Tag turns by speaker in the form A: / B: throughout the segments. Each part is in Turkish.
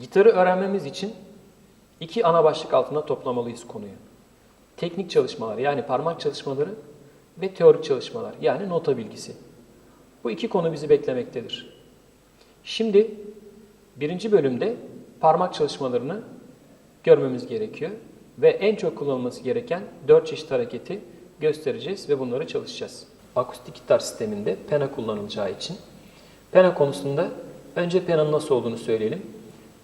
A: Gitarı öğrenmemiz için iki ana başlık altında toplamalıyız konuyu. Teknik çalışmalar yani parmak çalışmaları ve teorik çalışmalar yani nota bilgisi. Bu iki konu bizi beklemektedir. Şimdi birinci bölümde parmak çalışmalarını görmemiz gerekiyor ve en çok kullanılması gereken dört çeşit hareketi göstereceğiz ve bunları çalışacağız. Akustik gitar sisteminde pena kullanılacağı için pena konusunda önce penanın nasıl olduğunu söyleyelim.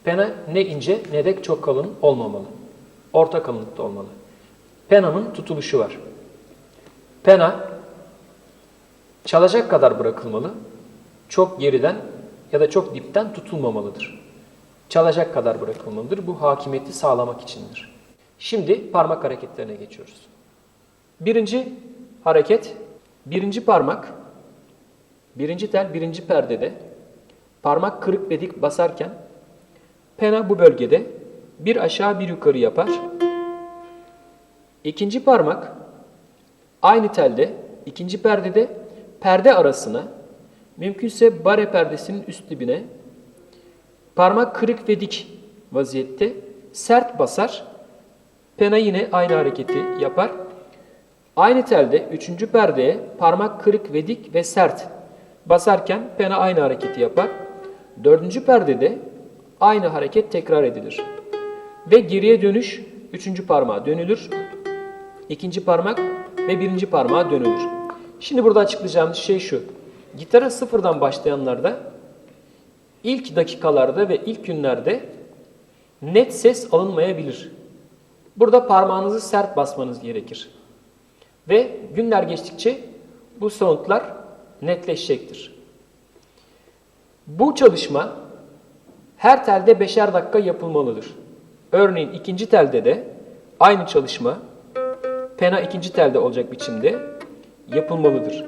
A: Pena ne ince ne de çok kalın olmamalı. Orta kalınlıkta olmalı. Penanın tutuluşu var. Pena çalacak kadar bırakılmalı. Çok geriden ya da çok dipten tutulmamalıdır. Çalacak kadar bırakılmalıdır. Bu hakimiyeti sağlamak içindir. Şimdi parmak hareketlerine geçiyoruz. Birinci hareket, birinci parmak, birinci tel birinci perdede parmak kırık ve dik basarken pena bu bölgede bir aşağı bir yukarı yapar. İkinci parmak aynı telde ikinci perdede perde arasına mümkünse bare perdesinin üst dibine parmak kırık ve dik vaziyette sert basar. Pena yine aynı hareketi yapar. Aynı telde üçüncü perdeye parmak kırık ve dik ve sert basarken pena aynı hareketi yapar. Dördüncü perdede aynı hareket tekrar edilir. Ve geriye dönüş üçüncü parmağa dönülür. ikinci parmak ve birinci parmağa dönülür. Şimdi burada açıklayacağımız şey şu. Gitara sıfırdan başlayanlarda ilk dakikalarda ve ilk günlerde net ses alınmayabilir. Burada parmağınızı sert basmanız gerekir. Ve günler geçtikçe bu soundlar netleşecektir. Bu çalışma her telde beşer dakika yapılmalıdır. Örneğin ikinci telde de aynı çalışma pena ikinci telde olacak biçimde yapılmalıdır.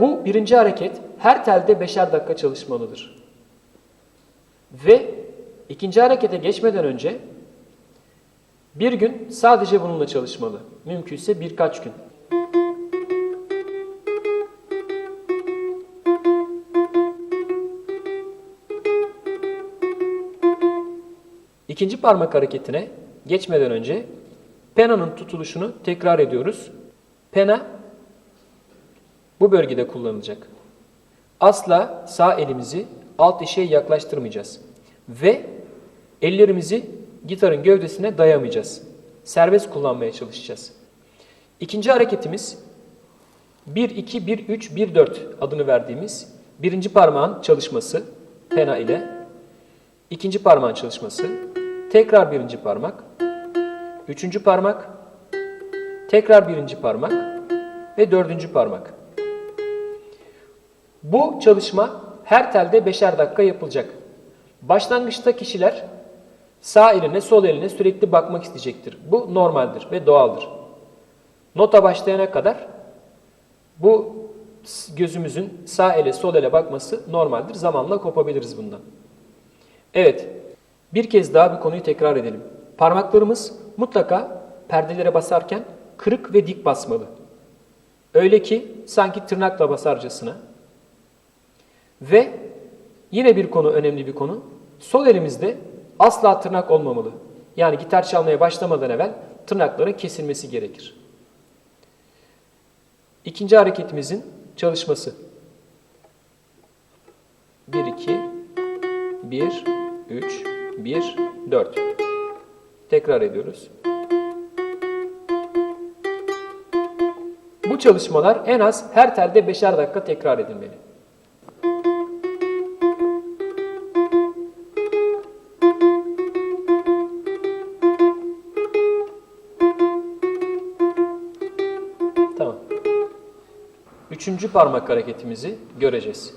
A: Bu birinci hareket her telde beşer dakika çalışmalıdır. Ve ikinci harekete geçmeden önce bir gün sadece bununla çalışmalı. Mümkünse birkaç gün. İkinci parmak hareketine geçmeden önce penanın tutuluşunu tekrar ediyoruz. Pena bu bölgede kullanılacak. Asla sağ elimizi alt dişeye yaklaştırmayacağız. Ve ellerimizi gitarın gövdesine dayamayacağız. Serbest kullanmaya çalışacağız. İkinci hareketimiz 1-2-1-3-1-4 adını verdiğimiz birinci parmağın çalışması pena ile ikinci parmağın çalışması tekrar birinci parmak üçüncü parmak tekrar birinci parmak ve dördüncü parmak. Bu çalışma her telde beşer dakika yapılacak. Başlangıçta kişiler sağ eline sol eline sürekli bakmak isteyecektir. Bu normaldir ve doğaldır. Nota başlayana kadar bu gözümüzün sağ ele sol ele bakması normaldir. Zamanla kopabiliriz bundan. Evet, bir kez daha bir konuyu tekrar edelim. Parmaklarımız mutlaka perdelere basarken kırık ve dik basmalı. Öyle ki sanki tırnakla basarcasına. Ve yine bir konu, önemli bir konu. Sol elimizde asla tırnak olmamalı. Yani gitar çalmaya başlamadan evvel tırnakların kesilmesi gerekir. İkinci hareketimizin çalışması. 1, 2, 1, 3, 1, 4. Tekrar ediyoruz. Bu çalışmalar en az her telde beşer dakika tekrar edilmeli. Tamam. Üçüncü parmak hareketimizi göreceğiz.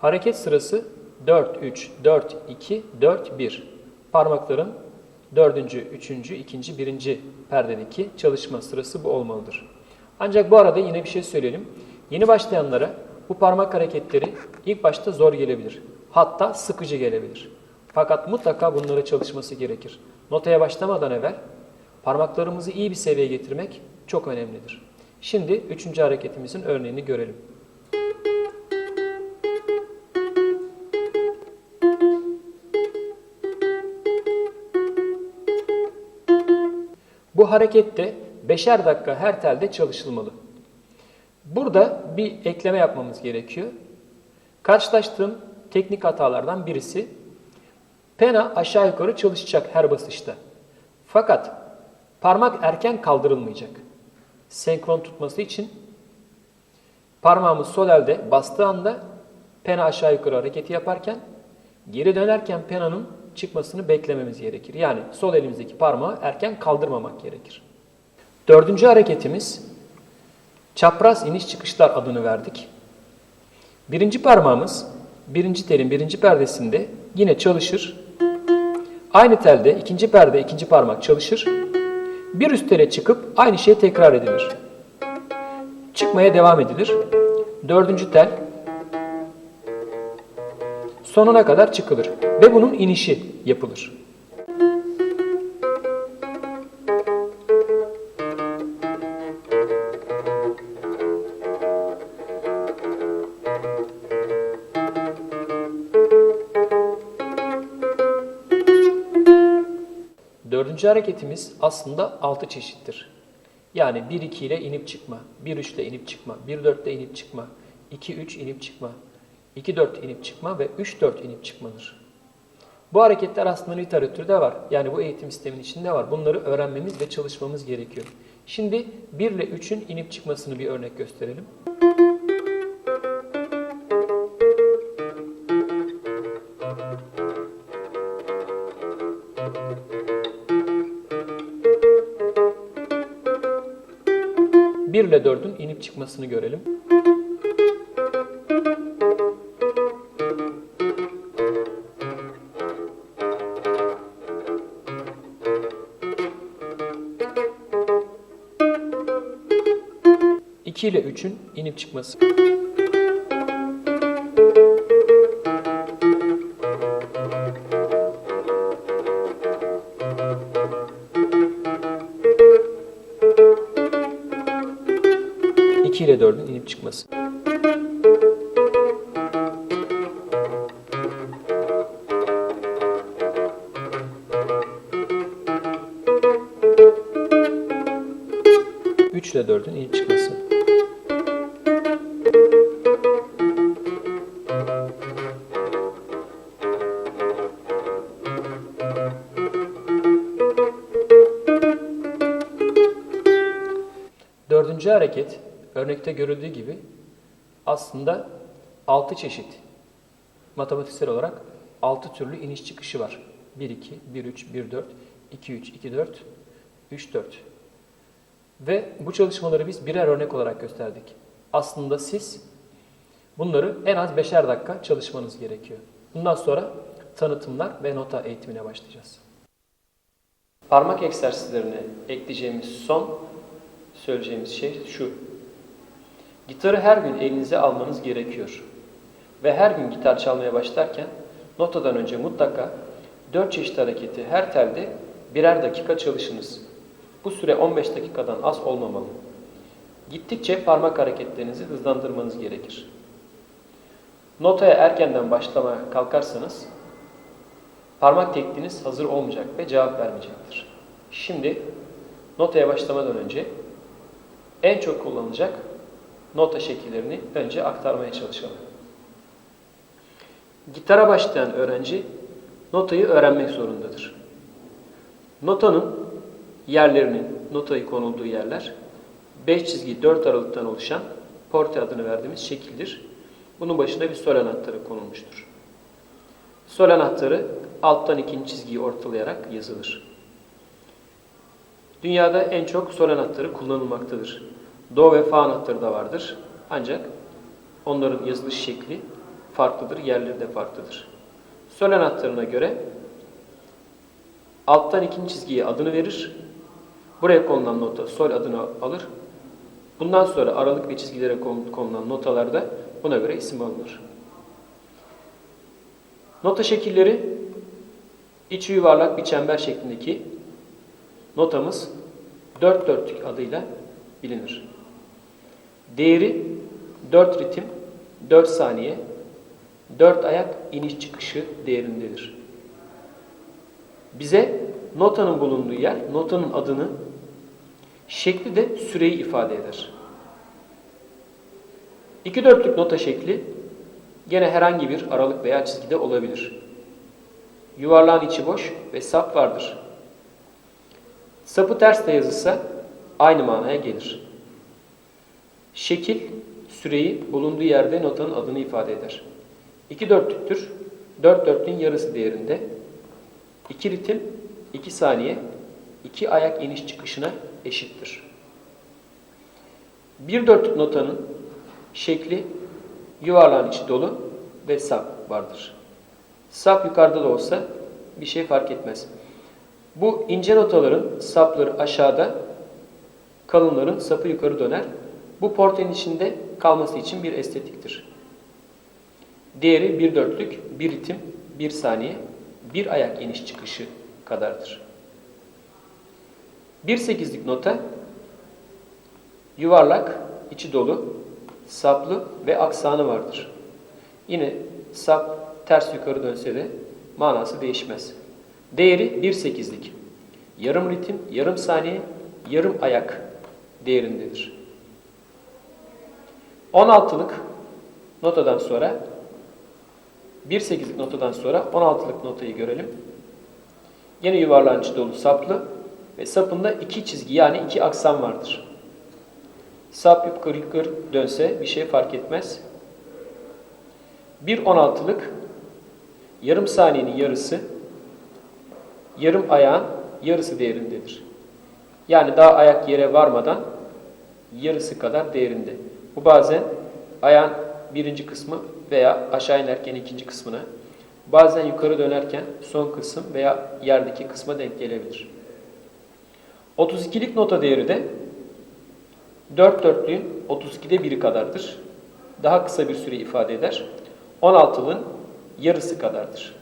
A: Hareket sırası 4, 3, 4, 2, 4, 1. Parmakların dördüncü, üçüncü, ikinci, birinci perdedeki çalışma sırası bu olmalıdır. Ancak bu arada yine bir şey söyleyelim. Yeni başlayanlara bu parmak hareketleri ilk başta zor gelebilir. Hatta sıkıcı gelebilir. Fakat mutlaka bunları çalışması gerekir. Notaya başlamadan evvel parmaklarımızı iyi bir seviyeye getirmek çok önemlidir. Şimdi üçüncü hareketimizin örneğini görelim. Bu harekette beşer dakika her telde çalışılmalı. Burada bir ekleme yapmamız gerekiyor. Karşılaştığım teknik hatalardan birisi pena aşağı yukarı çalışacak her basışta. Fakat parmak erken kaldırılmayacak. Senkron tutması için parmağımız sol elde bastığı anda pena aşağı yukarı hareketi yaparken geri dönerken penanın çıkmasını beklememiz gerekir. Yani sol elimizdeki parmağı erken kaldırmamak gerekir. Dördüncü hareketimiz çapraz iniş çıkışlar adını verdik. Birinci parmağımız birinci telin birinci perdesinde yine çalışır. Aynı telde ikinci perde ikinci parmak çalışır. Bir üst tele çıkıp aynı şey tekrar edilir. Çıkmaya devam edilir. Dördüncü tel sonuna kadar çıkılır ve bunun inişi yapılır. Dördüncü hareketimiz aslında altı çeşittir. Yani 1-2 ile inip çıkma, 1-3 ile inip çıkma, 1-4 ile inip çıkma, 2-3 inip çıkma, 2-4 inip çıkma ve 3-4 inip çıkmadır. Bu hareketler aslında literatürde var. Yani bu eğitim sistemin içinde var. Bunları öğrenmemiz ve çalışmamız gerekiyor. Şimdi 1 ile 3'ün inip çıkmasını bir örnek gösterelim. İle 4'ün inip çıkmasını görelim. İki ile 3'ün inip çıkması. İki ile 4'ün inip çıkması. Üç ile 4'ün inip çıkması. Dördüncü hareket örnekte görüldüğü gibi aslında altı çeşit matematiksel olarak altı türlü iniş çıkışı var. 1 2 1 3 1 4 2 3 2 4 3 4. Ve bu çalışmaları biz birer örnek olarak gösterdik. Aslında siz bunları en az beşer dakika çalışmanız gerekiyor. Bundan sonra tanıtımlar ve nota eğitimine başlayacağız. Parmak egzersizlerine ekleyeceğimiz son söyleyeceğimiz şey şu. Gitarı her gün elinize almanız gerekiyor. Ve her gün gitar çalmaya başlarken notadan önce mutlaka 4 çeşit hareketi her telde birer dakika çalışınız. Bu süre 15 dakikadan az olmamalı. Gittikçe parmak hareketlerinizi hızlandırmanız gerekir. Notaya erkenden başlamaya kalkarsanız parmak tekniğiniz hazır olmayacak ve cevap vermeyecektir. Şimdi notaya başlamadan önce en çok kullanılacak nota şekillerini önce aktarmaya çalışalım. Gitara başlayan öğrenci notayı öğrenmek zorundadır. Notanın yerlerinin, notayı konulduğu yerler 5 çizgi 4 aralıktan oluşan porte adını verdiğimiz şekildir. Bunun başına bir sol anahtarı konulmuştur. Sol anahtarı alttan ikinci çizgiyi ortalayarak yazılır. Dünyada en çok sol anahtarı kullanılmaktadır. Do ve fa anahtarı da vardır. Ancak onların yazılış şekli farklıdır, yerleri de farklıdır. Sol anahtarına göre alttan ikinci çizgiye adını verir. Buraya konulan nota sol adını alır. Bundan sonra aralık ve çizgilere konulan notalarda buna göre isim alınır. Nota şekilleri içi yuvarlak bir çember şeklindeki notamız dört dörtlük adıyla bilinir. Değeri 4 ritim, 4 saniye, 4 ayak iniş çıkışı değerindedir. Bize notanın bulunduğu yer, notanın adını Şekli de süreyi ifade eder. İki dörtlük nota şekli gene herhangi bir aralık veya çizgide olabilir. Yuvarlağın içi boş ve sap vardır. Sapı ters de yazılsa aynı manaya gelir. Şekil, süreyi bulunduğu yerde notanın adını ifade eder. İki dörtlüktür. Dört dörtlüğün yarısı değerinde. İki ritim, iki saniye, iki ayak iniş çıkışına eşittir. Bir dörtlük notanın şekli yuvarlağın içi dolu ve sap vardır. Sap yukarıda da olsa bir şey fark etmez. Bu ince notaların sapları aşağıda, kalınların sapı yukarı döner. Bu portenin içinde kalması için bir estetiktir. Değeri bir dörtlük, bir ritim, bir saniye, bir ayak iniş çıkışı kadardır. Bir sekizlik nota yuvarlak, içi dolu, saplı ve aksanı vardır. Yine sap ters yukarı dönse de manası değişmez. Değeri 1.8'lik. Yarım ritim, yarım saniye, yarım ayak değerindedir. 16'lık notadan sonra 1.8'lik notadan sonra 16'lık notayı görelim. Yine yuvarlağın içi dolu saplı ve sapında iki çizgi yani iki aksan vardır. Sap yukarı yukarı dönse bir şey fark etmez. 1.16'lık yarım saniyenin yarısı yarım ayağın yarısı değerindedir. Yani daha ayak yere varmadan yarısı kadar değerinde. Bu bazen ayağın birinci kısmı veya aşağı inerken ikinci kısmına, bazen yukarı dönerken son kısım veya yerdeki kısma denk gelebilir. 32'lik nota değeri de 4 dörtlüğün 32'de biri kadardır. Daha kısa bir süre ifade eder. 16'lığın yarısı kadardır.